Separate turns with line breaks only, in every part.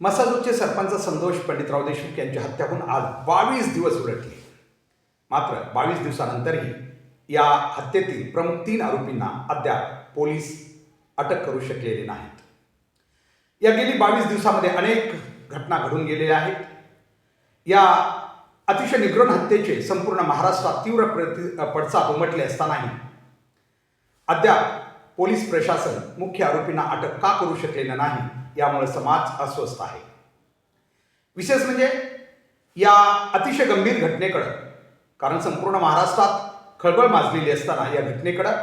मसाजूरचे सरपंच संतोष पंडितराव देशमुख यांची हत्या होऊन आज बावीस दिवस उलटले. मात्र बावीस दिवसानंतरही या हत्येतील प्रमुख तीन आरोपींना अद्याप पोलीस अटक करू शकलेले नाहीत. या गेली बावीस दिवसामध्ये अनेक घटना घडून गेलेल्या आहेत. या अतिशय निग्रण हत्येचे संपूर्ण महाराष्ट्रात तीव्र प्रति पडसाद उमटले असतानाही अद्याप पोलीस प्रशासन मुख्य आरोपींना अटक का करू शकलेलं नाही यामुळे समाज अस्वस्थ आहे. विशेष म्हणजे या अतिशय गंभीर घटनेकडं कारण संपूर्ण महाराष्ट्रात खळबळ माजलेली असताना या घटनेकडं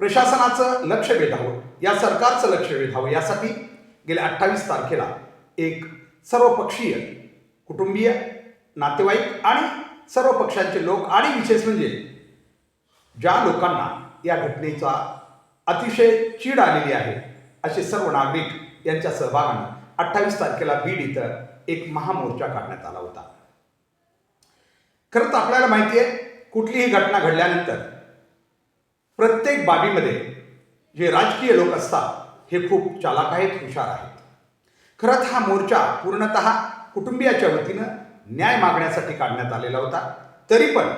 प्रशासनाचं लक्ष वेधावं या सरकारचं लक्ष वेधावं यासाठी गेल्या अठ्ठावीस तारखेला एक सर्वपक्षीय कुटुंबीय नातेवाईक आणि सर्व पक्षांचे लोक आणि विशेष म्हणजे ज्या लोकांना या घटनेचा अतिशय चीड आलेली आहे असे सर्व नागरिक यांच्या सहभागानं अठ्ठावीस तारखेला बीड इथं एक महामोर्चा काढण्यात आला होता. खरं तर आपल्याला माहिती आहे कुठलीही घटना घडल्यानंतर प्रत्येक बाबीमध्ये जे राजकीय लोक असतात हे खूप चालाक आहेत हुशार आहेत. खरंच हा मोर्चा पूर्णत कुटुंबियाच्या वतीनं न्याय मागण्यासाठी काढण्यात आलेला होता. तरी पण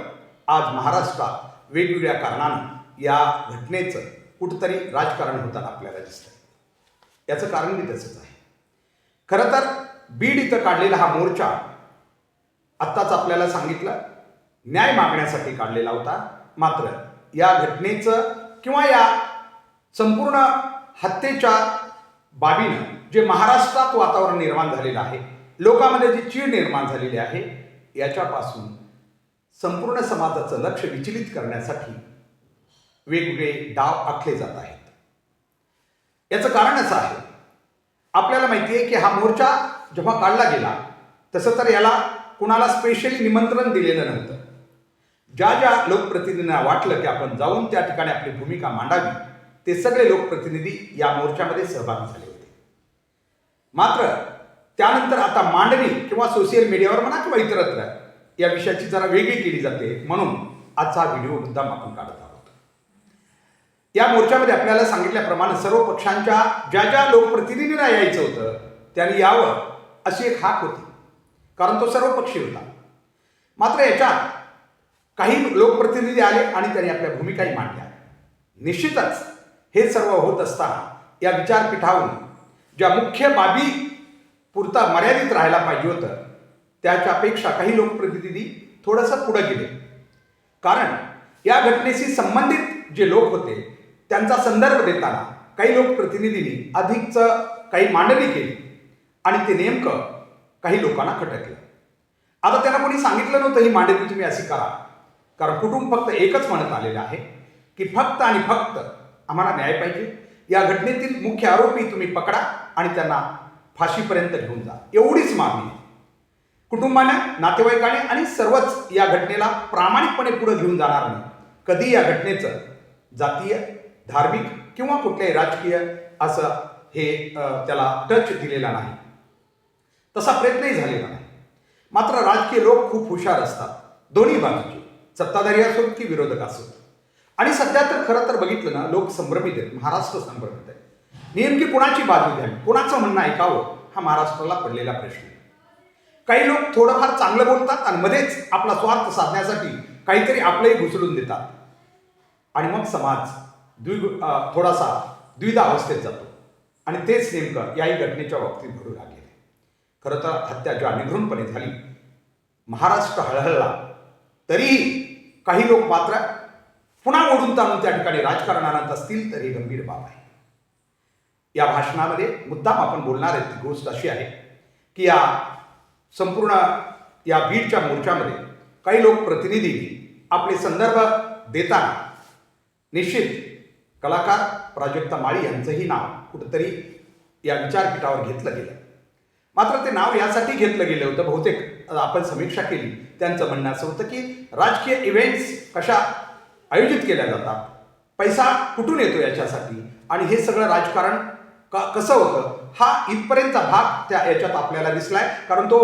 आज महाराष्ट्रात वेगवेगळ्या कारणानं या घटनेचं कुठंतरी राजकारण होताना आपल्याला दिसतं याचं कारण बी तसंच आहे. खरं तर बीड इथं काढलेला हा मोर्चा आत्ताच आपल्याला सांगितलं न्याय मागण्यासाठी काढलेला होता. मात्र या घटनेचं किंवा या संपूर्ण हत्येच्या बाबीनं जे महाराष्ट्रात वातावरण निर्माण झालेलं आहे लोकांमध्ये जी चीड निर्माण झालेली आहे याच्यापासून संपूर्ण समाजाचं लक्ष विचलित करण्यासाठी वेगवेगळे डाव आखले जात आहेत. याचं कारण असं आहे. आपल्याला माहिती आहे की हा मोर्चा जेव्हा काढला गेला तसं तर याला कुणाला स्पेशली निमंत्रण दिलेलं नव्हतं. ज्या ज्या लोकप्रतिनिधींना वाटलं की आपण जाऊन त्या ठिकाणी आपली भूमिका मांडावी ते सगळे लोकप्रतिनिधी या मोर्चामध्ये सहभागी झाले होते. मात्र त्यानंतर आता मांडणी किंवा सोशल मीडियावर म्हणा किंवा इतरत्र या विषयाची जरा वेगळी केली जाते. म्हणून आजचा हा व्हिडिओ मुद्दाम आपण काढत आहोत. या मोर्चामध्ये आपल्याला सांगितल्याप्रमाणे सर्व पक्षांच्या ज्या ज्या लोकप्रतिनिधींना यायचं होतं त्यांनी यावं अशी एक हाक होती. कारण तो सर्वपक्षीय होता. मात्र याच्यात काही लोकप्रतिनिधी आले आणि त्यांनी आपल्या भूमिकाही मांडल्या. निश्चितच हे सर्व होत असताना या विचारपीठाहून ज्या मुख्य बाबी पुरता मर्यादित राहायला पाहिजे होतं त्याच्यापेक्षा काही लोकप्रतिनिधी थोडंसं पुढं गेले. कारण या घटनेशी संबंधित जे लोक होते त्यांचा संदर्भ देताना काही लोकप्रतिनिधींनी अधिकचं काही मांडणी केली आणि ते नेमकं काही लोकांना खटकलं. आता त्यांना कोणी सांगितलं नव्हतं ही मांडणी तुम्ही अशी करा. कारण कुटुंब फक्त एकच म्हणत आलेलं आहे की फक्त आणि फक्त आम्हाला न्याय पाहिजे. या घटनेतील मुख्य आरोपी तुम्ही पकडा आणि त्यांना फाशीपर्यंत घेऊन जा. एवढीच मागणी आहे. कुटुंबाने नातेवाईकाने आणि सर्वच या घटनेला प्रामाणिकपणे पुढे घेऊन जाणार नाही. कधी या घटनेचं जातीय धार्मिक किंवा कुठल्याही राजकीय असं हे त्याला टच दिलेला नाही. तसा प्रयत्नही झालेला नाही. मात्र राजकीय लोक खूप हुशार असतात. दोन्ही बाजूचे सत्ताधारी असोत की विरोधक असोत. आणि सध्या तर खरं तर बघितलं ना लोक संभ्रमित आहेत महाराष्ट्र संभ्रमित आहे. नेमकी कुणाची बाजू घ्यावी कुणाचं म्हणणं ऐकावं? हा महाराष्ट्राला पडलेला प्रश्न आहे. काही लोक थोडंफार चांगलं बोलतात आणि मध्येच आपला स्वार्थ साधण्यासाठी काहीतरी आपलंही घुसळून देतात. आणि मग समाज द्वि थोडासा द्विधा अवस्थेत जातो. आणि तेच नेमकं याही घटनेच्या बाबतीत घडू लागले. खरं तर हत्या ज्या निघृणपणे झाली महाराष्ट्र हळहळला तरीही काही लोक मात्र पुन्हा ओढून ताणून त्या ठिकाणी राजकारणात असतील तर ही गंभीर बाब आहे. या भाषणामध्ये मुद्दाम आपण बोलणार आहे ती गोष्ट अशी आहे की या संपूर्ण या बीडच्या मोर्चामध्ये काही लोक प्रतिनिधी आपले संदर्भ देताना निश्चित कलाकार प्राजक्ता माळी यांचंही नाव कुठंतरी या विचारपीठावर घेतलं गेलं. मात्र ते नाव यासाठी घेतलं गेलं होतं बहुतेक आपण समीक्षा केली. त्यांचं म्हणणं असं होतं की राजकीय इव्हेंट्स कशा आयोजित केल्या जातात पैसा कुठून येतो याच्यासाठी आणि हे सगळं राजकारण का कसं होतं हा इथपर्यंतचा भाग त्या याच्यात आपल्याला दिसलाय. कारण तो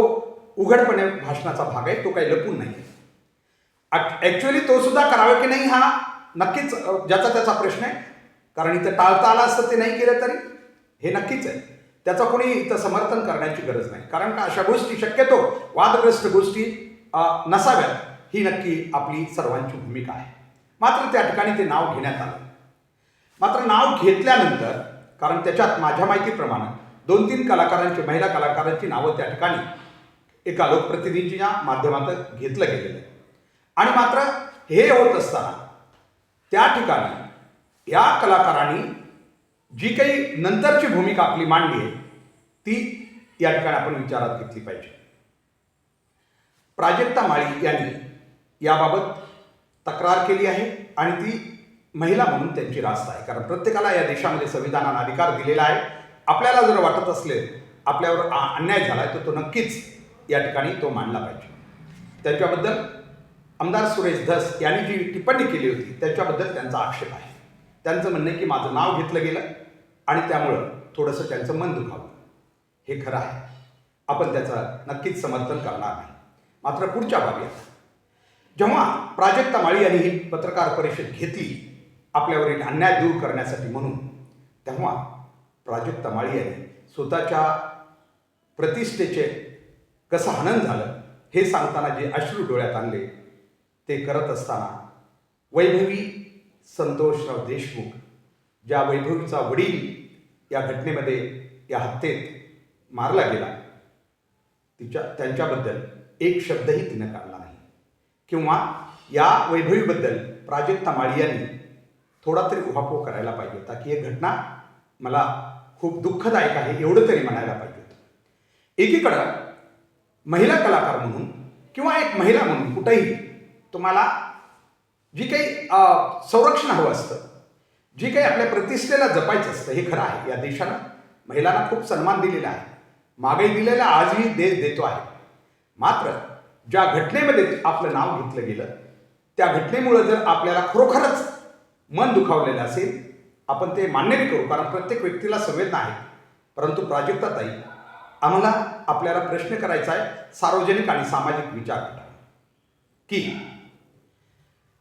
उघडपणे भाषणाचा भाग आहे तो काही लपून नाही. ॲक्च्युअली तो सुद्धा करावा की नाही हा नक्कीच ज्याचा त्याचा प्रश्न आहे. कारण इथं टाळता आला असतं ते नाही केलं तरी हे नक्कीच आहे. त्याचं कोणी इथं समर्थन करण्याची गरज नाही. कारण का अशा गोष्टी शक्यतो वादग्रस्त गोष्टी नसाव्यात. ही नक्की आपली सर्वांची भूमिका आहे. मात्र त्या ठिकाणी ते नाव घेण्यात आलं. मात्र नाव घेतल्यानंतर कारण त्याच्यात माझ्या माहितीप्रमाणे दोन तीन कलाकारांची महिला कलाकारांची नावं त्या ठिकाणी एका लोकप्रतिनिधीच्या माध्यमातून घेतलं गेलेलं आहे. आणि मात्र हे होत असताना त्या ठिकाणी या कलाकारांनी जी काही नंतरची भूमिका आपली मांडली आहे ती या ठिकाणी आपण विचारात घेतली पाहिजे. प्राजक्ता माळी यांनी याबाबत तक्रार केली आहे आणि ती महिला म्हणून त्यांची रास्त आहे. कारण प्रत्येकाला या देशामध्ये संविधानानं अधिकार दिलेला आहे. आपल्याला जर वाटत असले आपल्यावर अन्याय झाला तर तो नक्कीच या ठिकाणी तो मांडला पाहिजे. त्याच्याबद्दल आमदार सुरेश धस यांनी जी टिप्पणी केली होती त्याच्याबद्दल त्यांचा आक्षेप आहे. त्यांचं म्हणणं आहे की माझं नाव घेतलं गेलं आणि त्यामुळं थोडंसं त्यांचं मन दुखावलं. हे खरं आहे. आपण त्याचं नक्कीच समर्थन करणार नाही. मात्र पुढच्या बाबीत जेव्हा प्राजक्ता माळी यांनी ही पत्रकार परिषद घेतली आपल्यावरील अन्याय दूर करण्यासाठी म्हणून तेव्हा प्राजक्ता माळी यांनी स्वतःच्या प्रतिष्ठेचे कसं हनन झालं हे सांगताना जे अश्रू डोळ्यात आणले ते करत असताना वैभवी संतोषराव देशमुख ज्या वैभवीचा वडील या घटनेमध्ये या हत्येत मारला गेला तिच्या त्यांच्याबद्दल एक शब्दही तिनं काढला नाही. किंवा या वैभवीबद्दल प्राजक्ता माळी यांनी थोडा तरी उहापोह करायला पाहिजे होता की ही घटना मला खूप दुःखदायक आहे एवढं तरी म्हणायला पाहिजे होतं. एकीकडं महिला कलाकार म्हणून किंवा एक महिला म्हणून कुठेही तुम्हाला जी काही संरक्षण हवं असतं जी काही आपल्या प्रतिष्ठेला जपायचं असतं हे खरं आहे. या देशानं महिलांना खूप सन्मान दिलेला आहे. मागे दिलेला आजही देश देतो आहे. मात्र ज्या घटनेमध्ये आपलं नाव घेतलं गेलं त्या घटनेमुळं जर आपल्याला खरोखरच मन दुखावलेलं असेल आपण ते मान्य करू कारण प्रत्येक व्यक्तीला संवेदना आहे. परंतु प्राजक्ताताई आम्हाला आपल्याला प्रश्न करायचा आहे सार्वजनिक आणि सामाजिक विचार की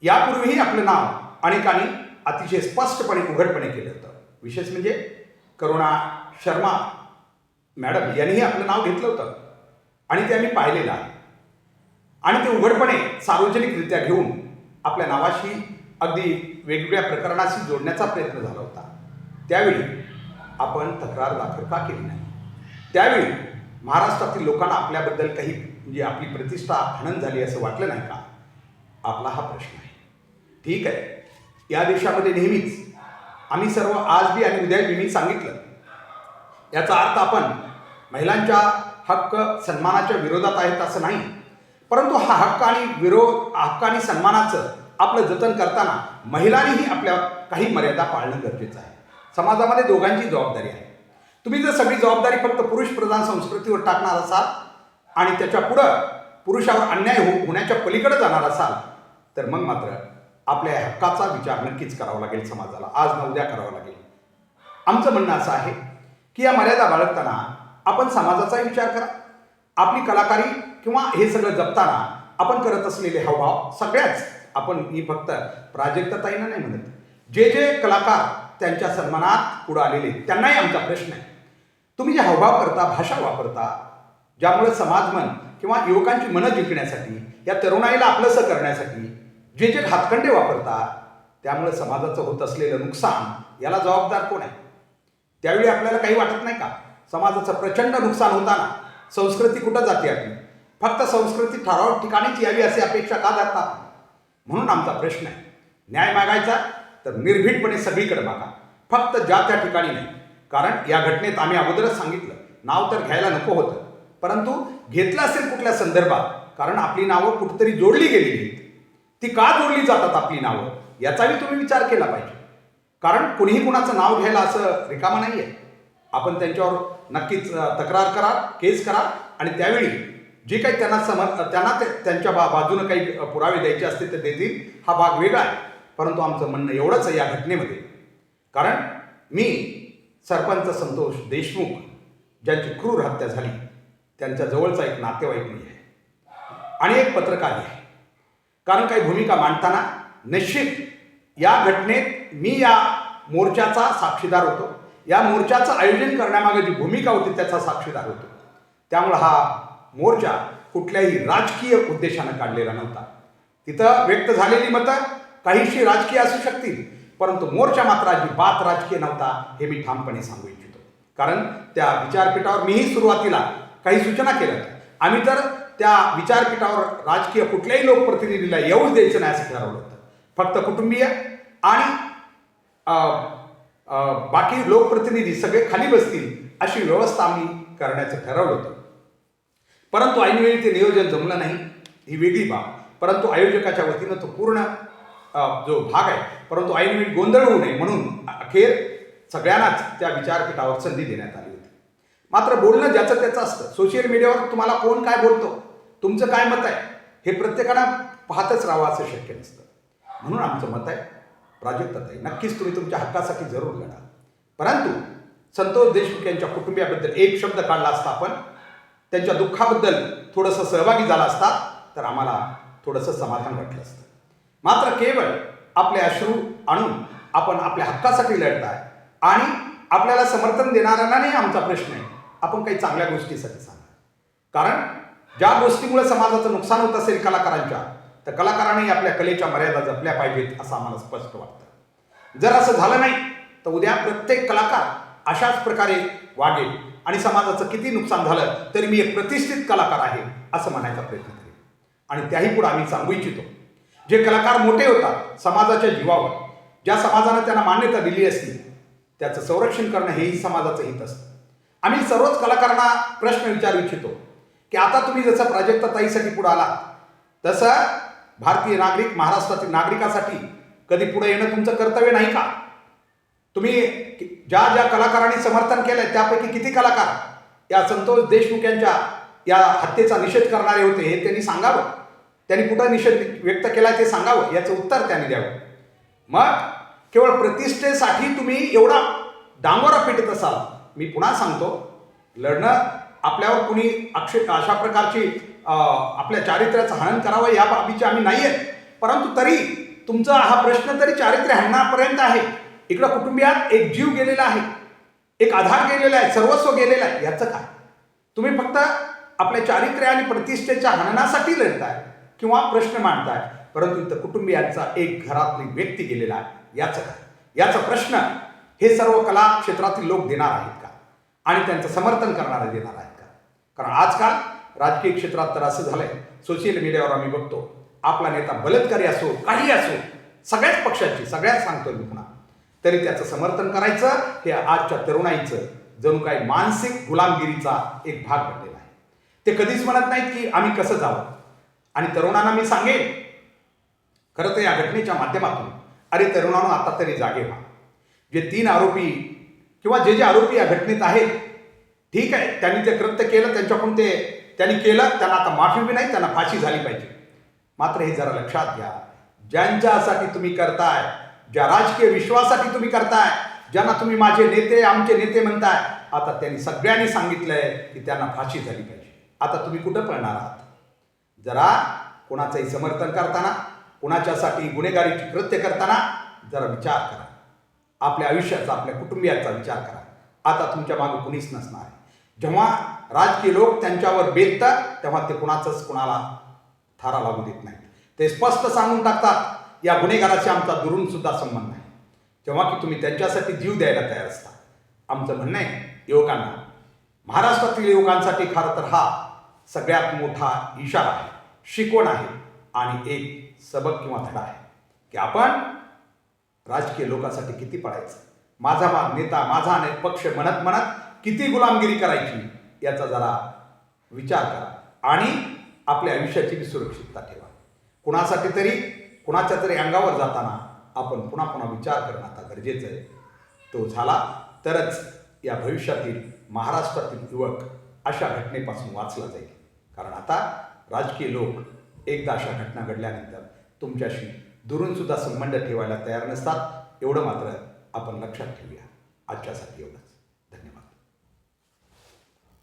यापूर्वीही आपलं नाव अनेकांनी अतिशय स्पष्टपणे उघडपणे केलं होतं. विशेष म्हणजे करुणा शर्मा मॅडम यांनीही आपलं नाव घेतलं होतं. आणि ते आम्ही पाहिलेलं आहे. आणि ते उघडपणे सार्वजनिकरित्या घेऊन आपल्या नावाशी अगदी वेगवेगळ्या प्रकरणाशी जोडण्याचा प्रयत्न झाला होता. त्यावेळी आपण तक्रार दाखल का केली नाही? त्यावेळी महाराष्ट्रातील लोकांना आपल्याबद्दल काही म्हणजे आपली प्रतिष्ठा हनन झाली असं वाटलं नाही का? आपला हा प्रश्न आहे. ठीक आहे. या देशामध्ये नेहमीच आम्ही सर्व आज बी आणि उद्या बी मी सांगितलं. याचा अर्थ आपण महिलांच्या हक्क सन्मानाच्या विरोधात आहेत असं नाही. परंतु हा हक्क आणि विरोध हक्क आणि सन्मानाचं आपलं जतन करताना महिलांनीही आपल्या काही मर्यादा पाळणं गरजेचं आहे. समाजामध्ये दोघांची जबाबदारी आहे. तुम्ही जर सगळी जबाबदारी फक्त पुरुष प्रधान संस्कृतीवर टाकणार असाल आणि त्याच्या पुढं पुरुषावर अन्याय हो होण्याच्या पलीकडे जाणार असाल तर मग मात्र आपल्या हक्काचा विचार नक्कीच करावा लागेल समाजाला. आज न उद्या करावा लागेल. आमचं म्हणणं असं आहे की या मर्यादा बाळगताना आपण समाजाचाही विचार करा. आपली कलाकारी किंवा हे सगळं जपताना आपण करत असलेले हावभाव सगळ्याच आपण ही फक्त प्राजक्तताईनं नाही म्हणत. जे जे कलाकार त्यांच्या सन्मानात पुढं आलेले त्यांनाही आमचा प्रश्न आहे. तुम्ही जे हावभाव करता भाषा वापरता ज्यामुळे समाजमन किंवा युवकांची मनं जिंकण्यासाठी या तरुणाईला आपलंसं करण्यासाठी जे जे हातखंडे वापरतात त्यामुळे समाजाचं होत असलेलं नुकसान याला जबाबदार कोण आहे? त्यावेळी आपल्याला काही वाटत नाही का? समाजाचं प्रचंड नुकसान होताना संस्कृती कुठं जाते आपली? फक्त संस्कृती ठराविक ठिकाणीच यावी अशी अपेक्षा का धरतात? म्हणून आमचा प्रश्न आहे. न्याय मागायचा तर निर्भीडपणे सगळीकडे मागा. फक्त ज्या त्या ठिकाणी नाही. कारण या घटनेत आम्ही अगोदरच सांगितलं नाव तर घ्यायला नको होतं. परंतु घेतलं असेल कुठल्या संदर्भात कारण आपली नावं कुठंतरी जोडली गेलेली आहेत. ती का जोडली जातात आपली नावं? याचाही तुम्ही विचार केला पाहिजे. कारण कुणीही कुणाचं नाव घ्यायला असं रिकामं नाही आहे आपण त्यांच्यावर नक्कीच तक्रार करा केस करा आणि त्यावेळी जे काही त्यांना समज त्यांना ते त्यांच्या बा बाजूनं काही पुरावे द्यायचे असतील ते देतील हा भाग वेगळा आहे. परंतु आमचं म्हणणं एवढंच आहे या घटनेमध्ये. कारण मी सरपंच संतोष देशमुख ज्यांची क्रूर हत्या झाली त्यांच्या जवळचा एक नातेवाईक मी आहे. आणि एक पत्रकार आहे. कारण काही भूमिका मांडताना निश्चित या घटनेत मी या मोर्चाचा साक्षीदार होतो. या मोर्चाचं आयोजन करण्यामागे जी भूमिका होती त्याचा साक्षीदार होतो. त्यामुळं हा मोर्चा कुठल्याही राजकीय उद्देशानं काढलेला नव्हता. तिथं व्यक्त झालेली मतं काहीशी राजकीय असू शकतील परंतु मोर्चा मात्र अजिबात राजकीय नव्हता हे मी ठामपणे सांगू इच्छितो. कारण त्या विचारपीठावर मीही सुरुवातीला काही सूचना केल्या आम्ही तर त्या विचारपीठावर राजकीय कुठल्याही लोकप्रतिनिधीला येऊच द्यायचं नाही असं ठरवलं होतं. फक्त कुटुंबीय आणि बाकी लोकप्रतिनिधी सगळे खाली बसतील अशी व्यवस्था आम्ही करण्याचं ठरवलं होतं. परंतु ऐनवेळी ते नियोजन जमलं नाही. ही वेगळी बाब. परंतु आयोजकाच्या वतीनं तो पूर्ण जो भाग आहे परंतु ऐनवेळी गोंधळ होऊ नये म्हणून अखेर सगळ्यांनाच त्या विचारपीठावर संधी देण्यात आली होती. मात्र बोलणं ज्याचं त्याचं असतं. सोशल मीडियावर तुम्हाला कोण काय बोलतो? तुमचं काय मत आहे? हे प्रत्येकाला पाहतच राहावं असं शक्य नसतं. म्हणून आमचं मत आहे प्राजक्ताताई नक्कीच तुम्ही तुमच्या हक्कासाठी जरूर लढा. परंतु संतोष देशमुख यांच्या कुटुंबियाबद्दल एक शब्द काढला असता आपण त्यांच्या दुःखाबद्दल थोडंसं सहभागी झाला असता तर आम्हाला थोडंसं समाधान वाटलं असतं. मात्र केवळ आपले अश्रू आणून आपण आपल्या हक्कासाठी लढताय आणि आपल्याला समर्थन देणाऱ्यांना नाही आमचा प्रश्न आहे. आपण काही चांगल्या गोष्टीसाठी सांगा कारण ज्या गोष्टीमुळे समाजाचं नुकसान होत असेल कलाकारांच्या तर कलाकारांनी आपल्या कलेच्या मर्यादा जपल्या पाहिजेत असं आम्हाला स्पष्ट वाटतं. जर असं झालं नाही तर उद्या प्रत्येक कलाकार अशाच प्रकारे वागेल आणि समाजाचं किती नुकसान झालं तरी मी एक प्रतिष्ठित कलाकार आहे असं म्हणायचा प्रयत्न करेन. आणि त्याही पुढे आम्ही सांगू इच्छितो. जे कलाकार मोठे होतात समाजाच्या जीवावर ज्या समाजानं त्यांना मान्यता दिली असती त्याचं संरक्षण करणं हेही समाजाचं हित असतं. आम्ही सर्वच कलाकारांना प्रश्न विचारू इच्छितो. की आता तुम्ही जसं प्राजक्तताईसाठी पुढे आला तसं भारतीय नागरिक महाराष्ट्रातील नागरिकासाठी कधी पुढे येणं तुमचं कर्तव्य नाही का? तुम्ही ज्या ज्या कलाकारांनी समर्थन केलंय त्यापैकी किती कलाकार या संतोष देशमुख यांच्या या हत्येचा निषेध करणारे होते हे त्यांनी सांगावं. त्यांनी कुठं निषेध व्यक्त केला ते सांगावं याचं उत्तर त्यांनी द्यावं. मग केवळ प्रतिष्ठेसाठी तुम्ही एवढा डांगोरा पेटत असाल. मी पुन्हा सांगतो लढणं आपल्यावर कुणी अक्ष अशा प्रकारची आपल्या चारित्र्याचं हनन करावं या बाबीचे आम्ही नाही आहेत. परंतु तरी तुमचा हा प्रश्न तरी चारित्र्य हननापर्यंत आहे. इकडं कुटुंबियात एक जीव गेलेला आहे. एक आधार गेलेला आहे. सर्वस्व गेलेला आहे. याचं काय? तुम्ही फक्त आपल्या चारित्र्य आणि प्रतिष्ठेच्या हननासाठी लढताय किंवा प्रश्न मांडताय. परंतु इथं कुटुंबियांचा एक घरातली व्यक्ती गेलेला आहे. याचं काय? याचा प्रश्न हे सर्व कला क्षेत्रातील लोक देणार आहेत का? आणि त्यांचं समर्थन करणारे देणार आहेत. कारण आजकाल राजकीय क्षेत्रात तर असं झालंय. सोशल मीडियावर आम्ही बघतो. आपला नेता बलात्कारी असो काही असो सगळ्याच पक्षाची सगळ्याच सांगतोय मी पुन्हा. तरी त्याचं समर्थन करायचं हे आजच्या तरुणाईचं जणू काही मानसिक गुलामगिरीचा एक भाग बनलेला आहे. ते कधीच म्हणत नाहीत की आम्ही कसं जावं. आणि तरुणांना मी सांगेन खरं तर या घटनेच्या माध्यमातून अरे तरुणांनो आता तरी जागे व्हा. जे तीन आरोपी किंवा जे जे आरोपी या घटनेत आहेत ठीक आहे त्यांनी ते कृत्य केलं त्यांच्याकडून ते त्यांनी केलं त्यांना आता माफी बी नाही त्यांना फाशी झाली पाहिजे. मात्र हे जरा लक्षात घ्या. ज्यांच्यासाठी तुम्ही करताय ज्या राजकीय विश्वासाठी तुम्ही करताय ज्यांना तुम्ही माझे नेते आमचे नेते म्हणताय आता त्यांनी सगळ्यांनी सांगितलंय की त्यांना फाशी झाली पाहिजे. आता तुम्ही कुठं पळणार आहात? जरा कोणाचंही समर्थन करताना कोणाच्यासाठी गुन्हेगारीची कृत्य करताना जरा विचार करा. आपल्या आयुष्याचा आपल्या कुटुंबियाचा विचार करा. आता तुमच्या मागे कुणीच नसणार आहे. जेव्हा राजकीय लोक त्यांच्यावर बेततात तेव्हा ते कुणाचंच कुणाला थारा लागू देत नाहीत. ते स्पष्ट सांगून टाकतात या गुन्हेगाराशी आमचा दुरून सुद्धा संबंध आहे जेव्हा की तुम्ही त्यांच्यासाठी जीव द्यायला तयार असता. आमचं म्हणणं आहे युवकांना. महाराष्ट्रातील युवकांसाठी खरं तर हा सगळ्यात मोठा इशारा आहे. शिकवण आहे आणि एक सबक किंवा धडा आहे. की आपण राजकीय लोकांसाठी किती पडायचं माझा भाग नेता माझा ने पक्ष म्हणत म्हणत किती गुलामगिरी करायची याचा जरा विचार करा. आणि आपल्या आयुष्याची बी सुरक्षितता ठेवा. कुणासाठी तरी कुणाच्या तरी अंगावर जाताना आपण पुन्हा पुन्हा विचार करणं आता गरजेचं आहे. तो झाला तरच या भविष्यातील महाराष्ट्रातील युवक अशा घटनेपासून वाचला जाईल. कारण आता राजकीय लोक एकदा अशा घटना घडल्यानंतर तुमच्याशी दुरूनसुद्धा संबंध ठेवायला तयार नसतात. एवढं मात्र आपण लक्षात ठेवूया. आजच्यासाठी एवढंच.